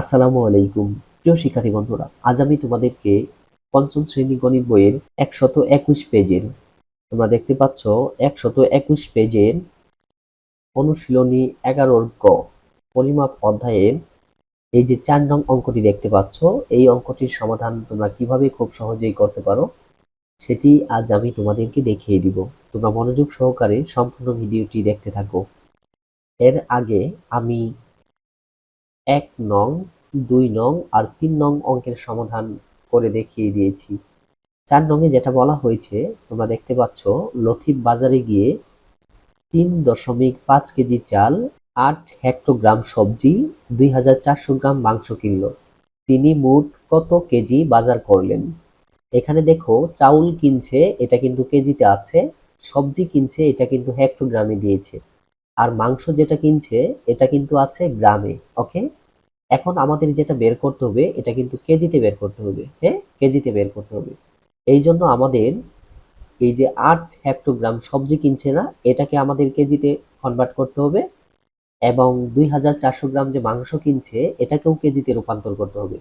আসসালামু আলাইকুম। প্রিয় শিক্ষার্থী বন্ধুরা, আজ আমি তোমাদেরকে পঞ্চম শ্রেণি গণিত বইয়ের একশত একুশ পেজের, তোমরা দেখতে পাচ্ছ একশত একুশ পেজের অনুশীলনী এগারোর ক পরিমাপ অধ্যায়ের এই যে চার নং অঙ্কটি দেখতে পাচ্ছ, এই অঙ্কটির সমাধান তোমরা কীভাবে খুব সহজেই করতে পারো, সেটি আজ আমি তোমাদেরকে দেখিয়ে দিব। তোমরা মনোযোগ সহকারে সম্পূর্ণ ভিডিওটি দেখতে থাকো। এর আগে আমি এক নং, দুই নং আর তিন নং অঙ্কের সমাধান করে দেখিয়ে দিয়েছি। চার নংয়ে যেটা বলা হয়েছে, তোমরা দেখতে পাচ্ছ, লথিফ বাজারে গিয়ে তিন দশমিক পাঁচ কেজি চাল, আট হেক্টোগ্রাম সবজি, দুই হাজার চারশো গ্রাম মাংস কিনল। তিনি মোট কত কেজি বাজার করলেন? এখানে দেখো, চাউল কিনছে, এটা কিন্তু কেজিতে আছে, সবজি কিনছে, এটা কিন্তু হেক্টোগ্রামে দিয়েছে। আর মাংস যেটা কিনছে, এটা কিন্তু আছে গ্রামে, ওকে? এখন আমাদের যেটা বের করতে হবে, এটা কিন্তু কেজিতে বের করতে হবে হ্যাঁ? কেজিতে বের করতে হবে। এই জন্য আমাদের এই যে আট হেক্টোগ্রাম সবজি কিনছে না, এটাকে আমাদের কেজিতে কনভার্ট করতে হবে এবং দুই হাজার চারশো গ্রাম যে মাংস কিনছে, এটাকেও কেজিতে রূপান্তর করতে হবে।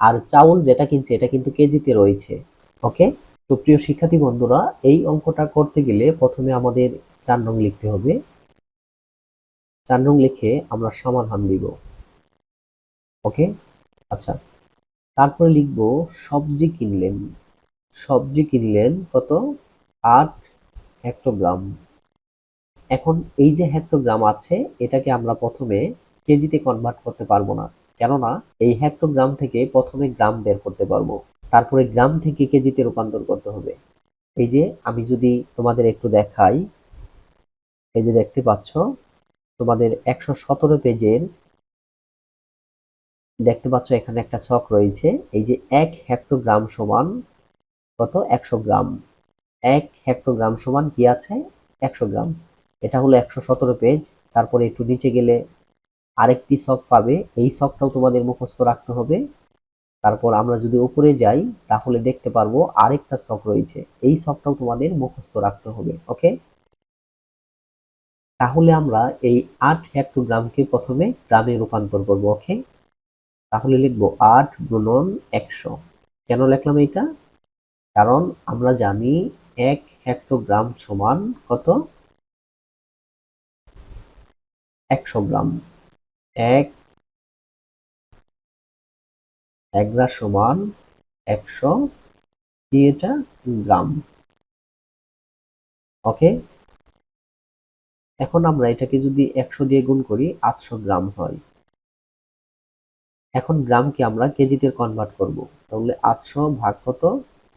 আর চাউল যেটা কিনছে, এটা কিন্তু কেজিতে রয়েছে, ওকে? তো প্রিয় শিক্ষার্থী বন্ধুরা, এই অঙ্কটা করতে গেলে প্রথমে আমাদের চার নং লিখতে হবে। চার নং লিখে আমরা সমাধান দিব। ওকে আচ্ছা। তারপরে লিখব, সবজি কিনলেন। সবজি কিনলেন কত? আট হেক্টোগ্রাম এখন এই যে হেক্টোগ্রাম আছে, এটাকে আমরা প্রথমে কেজিতে কনভার্ট করতে পারব না। কেননা এই হেক্টোগ্রাম থেকে প্রথমে গ্রাম বের করতে পারব। তারপরে গ্রাম থেকে কেজিতে রূপান্তর করতে হবে। এই যে আমি যদি তোমাদের একটু দেখাই, এই যে দেখতে পাচ্ছ, তোমাদের একশো সতেরো পেজের দেখতে পাচ্ছ এখানে একটা ছক রয়েছে। এই যে এক হেক্টোগ্রাম সমান কত? একশো গ্রাম। এক হেক্টোগ্রাম সমান কি আছে? একশো গ্রাম। এটা হলো একশো সতেরো পেজ তারপরে একটু নিচে গেলে আরেকটি ছক পাবে। এই ছকটাও তোমাদের মুখস্থ রাখতে হবে। তারপর আমরা যদি উপরে যাই, তাহলে দেখতে পারব আরেকটা ছক রয়েছে। এই ছকটাও তোমাদের মুখস্থ রাখতে হবে ওকে তাহলে আমরা এই আট হেক্টোগ্রামকে প্রথমে গ্রামে রূপান্তর করব ওকে তাহলে লিখব আট গুণন একশো। কেন লিখলাম এইটা? কারণ আমরা জানি এক হেক্টোগ্রাম সমান কত? একশো গ্রাম। এক একরা সমান একশো কি এটা গ্রাম। ওকে? এখন আমরা এটাকে যদি একশো দিয়ে গুণ করি, আটশো গ্রাম হয়। এখন গ্রামকে আমরা কেজিতে কনভার্ট করব। তাহলে আটশো ভাগ কত?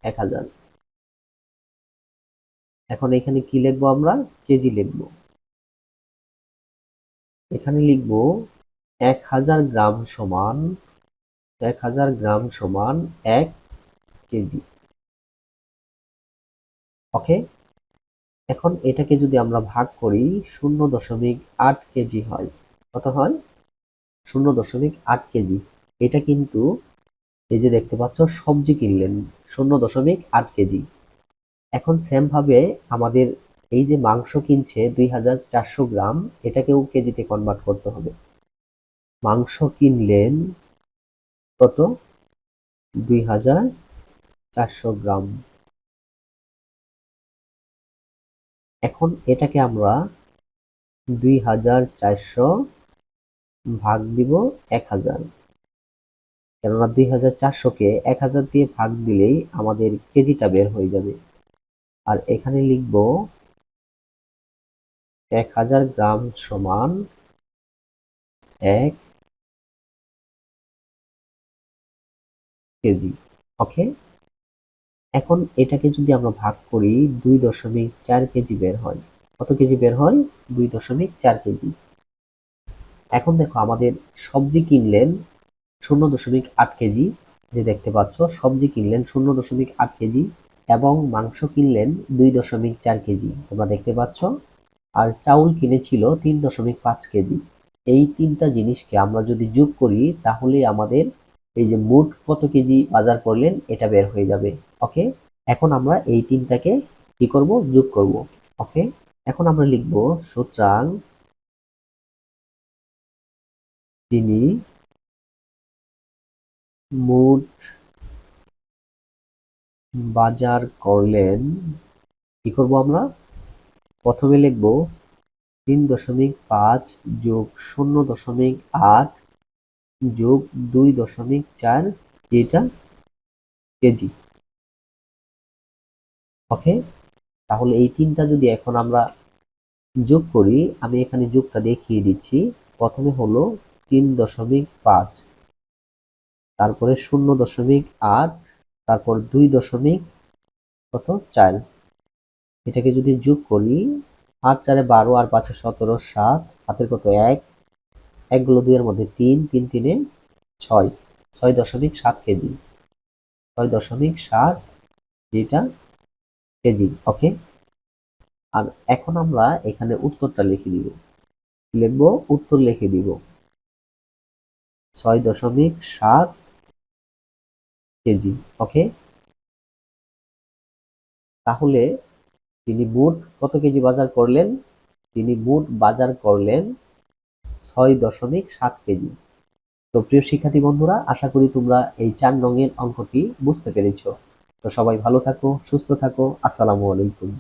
এক হাজার। এখন এখানে কি লিখব আমরা? কেজি লিখব। এখানে লিখব এক হাজার গ্রাম সমান, এক হাজার গ্রাম সমান এক কেজি। ওকে? এখন এটাকে যদি আমরা ভাগ করি, শূন্য দশমিক আট কেজি হয়। কত হয়? শূন্য দশমিক আট কেজি। এটা কিন্তু এই যে দেখতে পাচ্ছ সবজি কিনলেন, শূন্য দশমিক আট কেজি। এখন সেম ভাবে আমাদের এই যে মাংস কিনছে দুই হাজার চারশো গ্রাম, এটাকেও কেজিতে কনভার্ট করতে হবে। মাংস কিনলেন কত? দুই হাজার চারশো গ্রাম। এখন এটাকে আমরা দুই হাজার চারশো ভাগ দিব এক হাজার। কেননা দুই হাজার চারশোকে এক হাজার দিয়ে ভাগ দিলেই আমাদের কেজিটা বের হয়ে যাবে। আর এখানে লিখব এক হাজার গ্রাম সমান এক কেজি, ওকে? এখন এটাকে যদি আমরা ভাগ করি দুই দশমিক চার কেজি বের হয়। কত কেজি বের হয়? দুই দশমিক চার কেজি। এখন দেখো আমাদের সবজি কিনলেন শূন্য দশমিক আট কেজি, যে দেখতে পাচ্ছ, সবজি কিনলেন শূন্য দশমিক আট কেজি এবং মাংস কিনলেন দুই দশমিক চার কেজি, তোমরা দেখতে পাচ্ছ। আর চাউল কিনেছিল তিন দশমিক পাঁচ কেজি। এই তিনটা জিনিসকে আমরা যদি যোগ করি, তাহলে আমাদের এই যে মোট কত কেজি বাজার করলেন, এটা বের হয়ে যাবে। ওকে? এখন আমরা এই তিনটাকে কি করব? যোগ করব। ওকে? এখন আমরা লিখব সুতরাং তিনি মোট বাজার করলেন, কি করব আমরা? প্রথমে লিখব তিন দশমিক পাঁচ যোগ শূন্য দশমিক আট যোগ দুই দশমিক চার এটা? কেজি। ওকে, তাহলে এই তিনটা যদি এখন আমরা যোগ করি, আমি এখানে যোগটা দেখিয়ে দিচ্ছি। প্রথমে হলো তিন দশমিক পাঁচ। তারপরে শূন্য দশমিক আট, তারপর দুই দশমিক কত? চার। এটাকে যদি যোগ করি, আট চারে বারো আর পাঁচে সতেরো, সাত, হাতের কত? এক। একগুলো দুইয়ের মধ্যে তিন তিন তিনে ছয়। ছয় দশমিক সাত কেজি। ছয় দশমিক সাত যেটা কেজি, ওকে? আর এখন আমরা এখানে উত্তরটা লিখে দিব। লিখব, উত্তর লিখে দিব। ছয় দশমিক সাত কেজি ওকে তাহলে তিনি মোট কত কেজি বাজার করলেন? তিনি মোট বাজার করলেন ছয় দশমিক সাত কেজি। তো প্রিয় শিক্ষার্থী বন্ধুরা, আশা করি তোমরা এই চার রঙের অঙ্কটি বুঝতে পেরেছ। তো সবাই ভালো থাকো, সুস্থ থাকো, আসসালামু আলাইকুম।